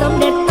สมเด็จ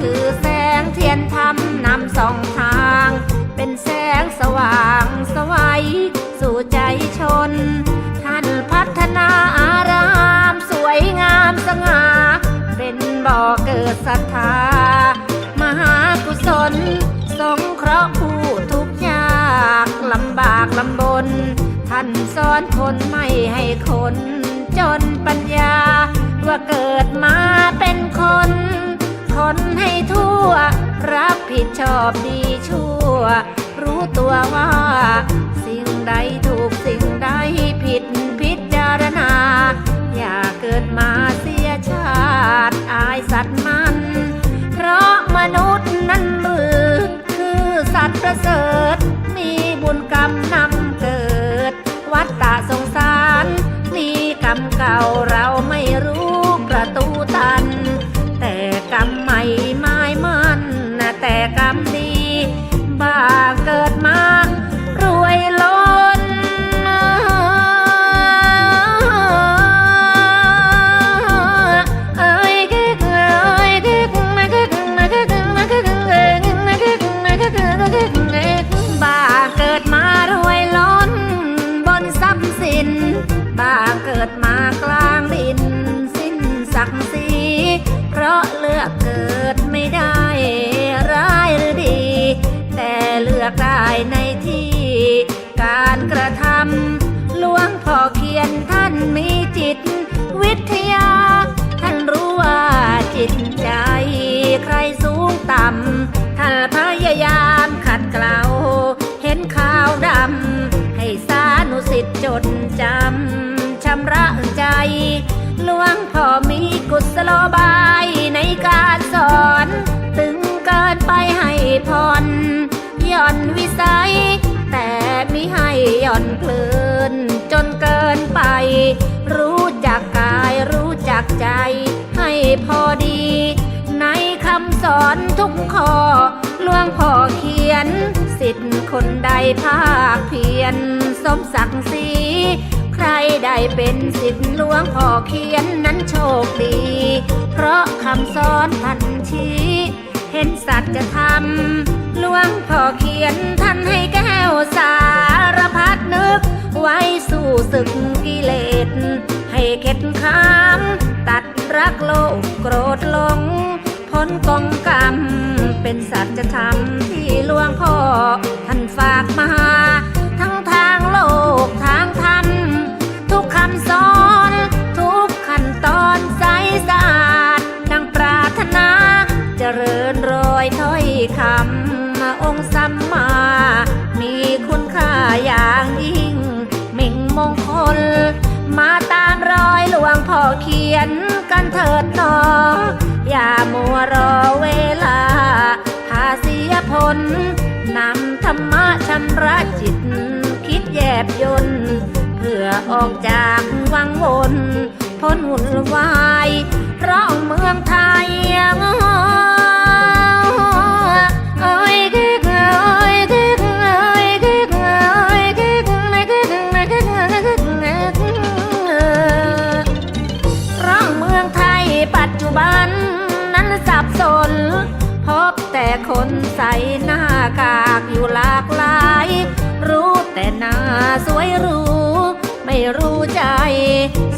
คือแสงเทียนธรรมนำสองทาง เป็นแสงสว่างสวัยสู่ใจชน ท่านพัฒนาอาราม สวยงามสง่า เป็นบ่อเกิดศรัทธา มหากุศล สงเคราะห์ผู้ทุกข์ยากลำบากลำบน ท่านสอนคนไม่ให้คน จนปัญญาว่าเกิด ผิดชอบดีชั่ว รู้ตัวว่า สิ่งใดถูกสิ่งใดผิดพิจารณา อย่าเกิดมาเสียชาติอายสัตว์มัน เพราะมนุษย์นั้นมือคือสัตว์ประเสริฐ มีบุญกรรมนำเกิด วัฏฏะสงสาร มีกรรมเก่าเรา ลวงพ่อมีกุศโลบายในการสอนตึงเกินไปให้ผ่อนย่อนวิสัย แต่มิให้ย่อนเพลินจนเกินไป รู้จักกายรู้จักใจ ให้พอดี ในคำสอนทุกข้อหลวงพ่อเขียน สิทธิ์คนใดภาคเพียรสมศักดิ์ศรีใครได้เป็นสิทธิ์หลวงพ่อเขียน นั้นโชคดี เพราะคำสอนทันชี้เห็นสัจธรรมหลวงพ่อเขียนท่านให้แก้วสารพัดนึก ไว้สู้ศึกกิเลส ให้เข็ดข้าม ตัดรักโลกโกรธลง พ้นกองกรรม เป็นสัจธรรมที่หลวงพ่อท่านฝากมา ทั้งทางโลกทางธรรมทุกคำสอนานเถิดหนอ อย่ามัวรอเวลา หาเสียผลนำธรรมะชำระจิต คิดแยบยนเพื่อออกจากวังวน รู้ใจ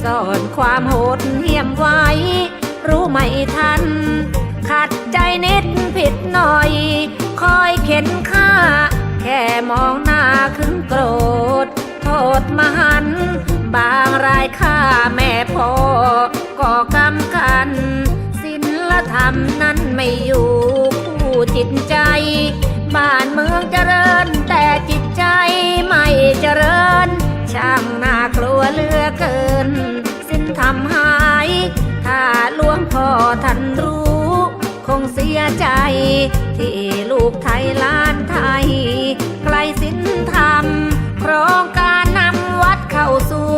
สอนความโหดเหี้ยมไว้ รู้ไม่ทัน ขัดใจนิดผิดหน่อย คอยเข็นค่า แค่มองหน้าขึ้นโกรธ โทษมหัน บางรายค่าแม่พ่อก่อกรรมกันศิลธรรมนั้นไม่อยู่คู่จิตใจ บ้านเมืองเจริญแต่จิตใจไม่เจริญ ช่างน่ากลัวเหลือเกิน สิ้นธรรมหาย ถ้าหลวงพ่อท่านรู้ คงเสียใจ ที่ลูกไทยล้านไทยไกลสิ้นธรรมโครงการนำวัดเข้าสู่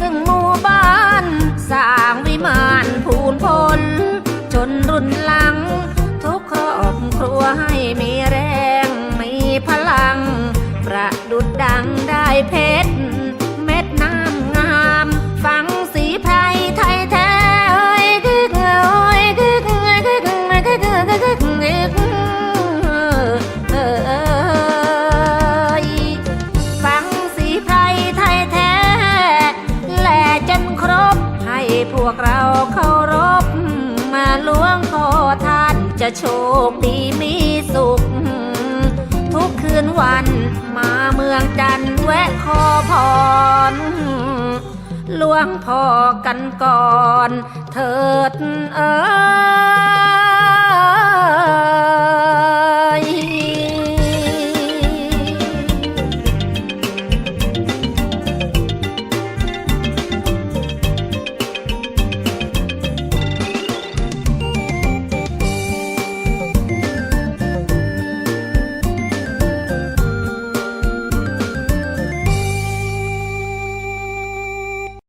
ซึ่งหมู่บ้าน สร้างวิมานภูนพล จนรุ่นหลัง ทุกครอบครัวให้มีแรง มีพลัง ประดุดดังได้เพ ลวงพ่อกันก่อน เถิดเอ้ย